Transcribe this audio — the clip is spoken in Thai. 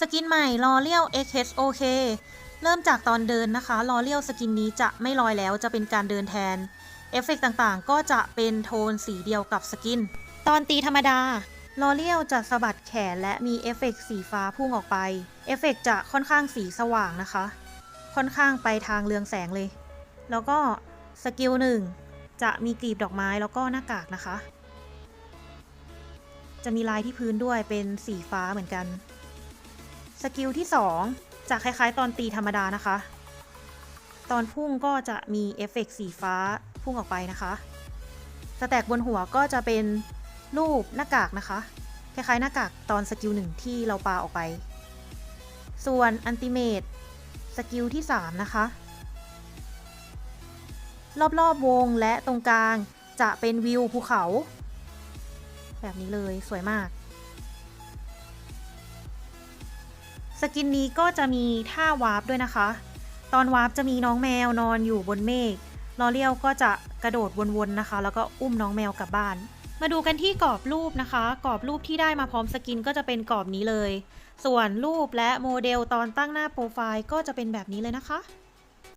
สกินใหม่ l o r e a l XHOK เริ่มจากตอนเดินนะคะ l o r e a l สกินนี้จะไม่ลอยแล้วจะเป็นการเดินแทน เอฟเฟกต์ต่างๆ ก็จะเป็นโทนสีเดียวกับสกิน ตอนตีธรรมดา l o r e a l จะสะบัดแขนและมีเอฟเฟกต์สีฟ้าพุ่งออกไป เอฟเฟกต์จะค่อนข้างสีสว่างนะคะ ค่อนข้างไปทางเรืองแสงเลย แล้วก็สกิลหนึ่งจะมีกลีบดอกไม้แล้วก็หน้ากากนะคะ จะมีลายที่พื้นด้วยเป็นสีฟ้าเหมือนกัน สกิลที่ 2 จะคล้ายๆ ตอนตีธรรมดานะคะ ตอนพุ่งก็จะมีเอฟเฟกต์สีฟ้าพุ่งออกไปนะคะสแต็กบนหัวก็จะเป็นรูปหน้ากากนะคะ คล้ายๆ หน้ากากตอนสกิลหนึ่งที่เราปาออกไป ส่วนอันติเมตสกิลที่ 3 นะคะ รอบๆวงและตรงกลางจะเป็นวิวภูเขา แบบนี้เลยสวยมาก สกินนี้ก็จะมีท่าวาร์ปด้วยนะคะ ตอนวาร์ปจะมีน้องแมวนอนอยู่บนเมฆลอเรียวก็จะกระโดดวนๆนะคะ แล้วก็อุ้มน้องแมวกลับบ้าน มาดูกันที่กรอบรูปนะคะ กรอบรูปที่ได้มาพร้อมสกินก็จะเป็นกรอบนี้เลย ส่วนรูปและโมเดลตอนตั้งหน้าโปรไฟล์ก็จะเป็นแบบนี้เลยนะคะ